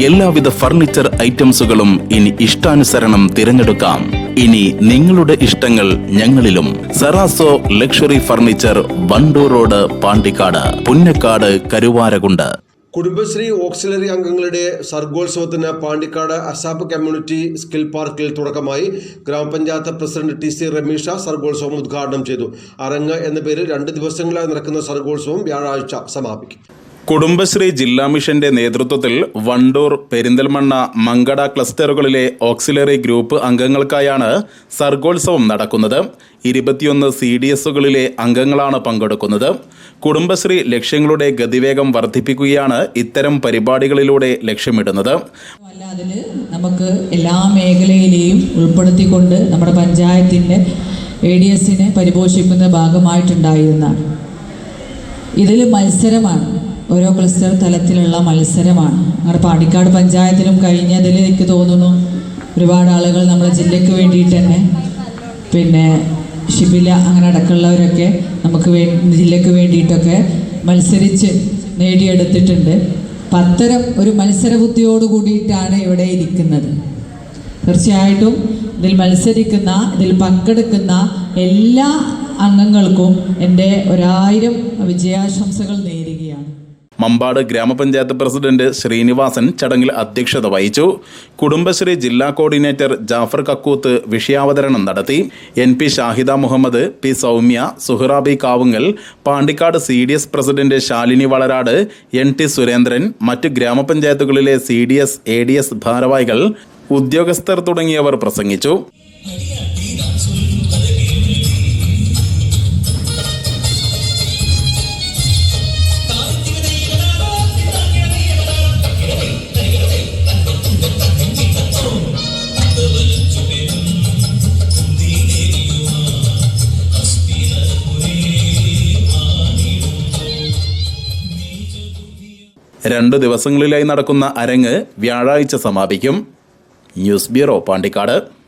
എല്ലാവിധ ഫർണിച്ചർ ഐറ്റംസുകളും ഇനി ഇഷ്ടാനുസരണം തിരഞ്ഞെടുക്കാം. ഇനി നിങ്ങളുടെ ഇഷ്ടങ്ങൾ ഞങ്ങളിലും. Serazo luxury furniture Wandoor road Pandikkad Punnakkad Karuvarakundu. Kudumbashree auxiliary അംഗങ്ങളുടെ സർഗോത്സവത്തിന് പാണ്ടിക്കാട് അസാപ്പ് കമ്മ്യൂണിറ്റി സ്കിൽ പാർക്കിൽ തുടക്കമായി ഗ്രാമപഞ്ചായത്ത് പ്രസിഡന്റ് ടി സി രമീഷ സർഗോത്സവം ഉദ്ഘാടനം ചെയ്തു. അരങ്ങ് എന്ന പേരിൽ രണ്ട് ദിവസങ്ങളായി നടക്കുന്ന സർഗോത്സവം വ്യാഴാഴ്ച സമാപിക്കും. കുടുംബശ്രീ ജില്ലാ മിഷന്റെ നേതൃത്വത്തിൽ വണ്ടൂർ പെരിന്തൽമണ്ണ മങ്കട ക്ലസ്റ്ററുകളിലെ ഓക്സിലറി ഗ്രൂപ്പ് അംഗങ്ങൾക്കായാണ് സർഗോത്സവം നടക്കുന്നത്. ഇരുപത്തിയൊന്ന് സി ഡി എസുകളിലെ അംഗങ്ങളാണ് പങ്കെടുക്കുന്നത്. കുടുംബശ്രീ ലക്ഷ്യങ്ങളുടെ ഗതിവേഗം വർദ്ധിപ്പിക്കുകയാണ് ഇത്തരം പരിപാടികളിലൂടെ ലക്ഷ്യമിടുന്നത്. അതിൽ നമുക്ക് എല്ലാ മേഖലയിലെയും ഉൾപ്പെടുത്തിക്കൊണ്ട് നമ്മുടെ പഞ്ചായത്തിന്റെ എ ഡി എസിനെ പരിപോഷിക്കുന്ന ഭാഗമായിട്ടുണ്ടായിരുന്നതാണ് ഇതിൽ മത്സരമാണ്. ഓരോ ക്ലസ്റ്റർ തലത്തിലുള്ള മത്സരമാണ്. നമ്മുടെ പാടിക്കാട് പഞ്ചായത്തിലും കഴിഞ്ഞതിൽ എനിക്ക് തോന്നുന്നു ഒരുപാട് ആളുകൾ നമ്മുടെ ജില്ലയ്ക്ക് വേണ്ടിയിട്ട് തന്നെ പിന്നെ ഷിബില അങ്ങനെ അടക്കമുള്ളവരൊക്കെ നമുക്ക് വേ ജില്ലയ്ക്ക് വേണ്ടിയിട്ടൊക്കെ മത്സരിച്ച് നേടിയെടുത്തിട്ടുണ്ട്. അപ്പം അത്തരം ഒരു മത്സരബുദ്ധിയോട് കൂടിയിട്ടാണ് ഇവിടെ ഇരിക്കുന്നത്. തീർച്ചയായിട്ടും ഇതിൽ മത്സരിക്കുന്ന ഇതിൽ പങ്കെടുക്കുന്ന എല്ലാ അംഗങ്ങൾക്കും എന്റെ ഒരായിരം വിജയാശംസകൾ നേരുകയാണ്. മമ്പാട് ഗ്രാമപഞ്ചായത്ത് പ്രസിഡന്റ് ശ്രീനിവാസൻ ചടങ്ങിൽ അധ്യക്ഷത വഹിച്ചു. കുടുംബശ്രീ ജില്ലാ കോർഡിനേറ്റർ ജാഫർ കക്കൂത്ത് വിഷയാവതരണം നടത്തി. N P Shahida Muhammad P Soumya Suhrabi Kavungal Pandikkad C D S president Shalini Valarad N T Surendran മറ്റ് ഗ്രാമപഞ്ചായത്തുകളിലെ C D S A D S ഭാരവാഹികൾ ഉദ്യോഗസ്ഥർ തുടങ്ങിയവർ പ്രസംഗിച്ചു. രണ്ട് ദിവസങ്ങളിലായി നടക്കുന്ന അരങ്ങ് വ്യാഴാഴ്ച സമാപിക്കും. News bureau Pandikkad.